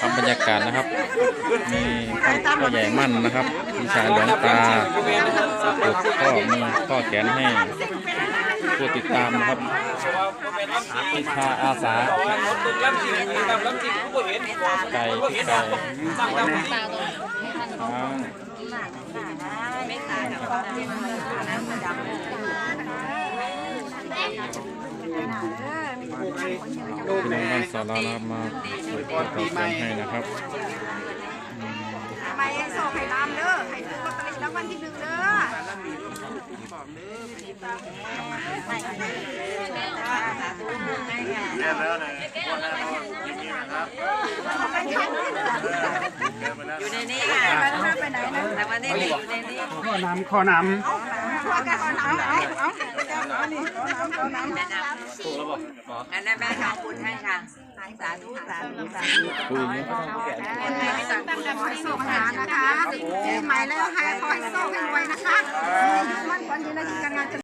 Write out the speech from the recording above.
ทำบรรยากาศนะครับมีพ่อใหญ่มั่นนะครับพี่ชายหลวงตาปลูกข้อมือข้อแขนให้ผู้ติดตามนะครับพิชาอาสาไก่ไก่อ่า พี่น้องบ้านสอนเรานะครับมาปลูกข้อแขนให้นะครับไปโซ่ไข่ดำเด้อไข่ถือลอตเตอรี่รางวัลที่หนึ่งเด้ออยู่ในนี้ค่ะไปไหนนะแต่วันนี้อยู่ในนี้ข้อน้ำข้อน้พวกกันเอาน้ำเอาเอาเอานี่เอน้ำเอน้ำ ถูกแล้วเอาเอาเอาเอันนั้นแม่ทำบุญให้ค่ะสาธุสาธุสาธุถูกไหมตั้งแต่ขอให้โชคหานะคะปีใหม่แล้วให้ขอให้โชคให้รวยนะคะ มันขวัญยืนและกินกันงาน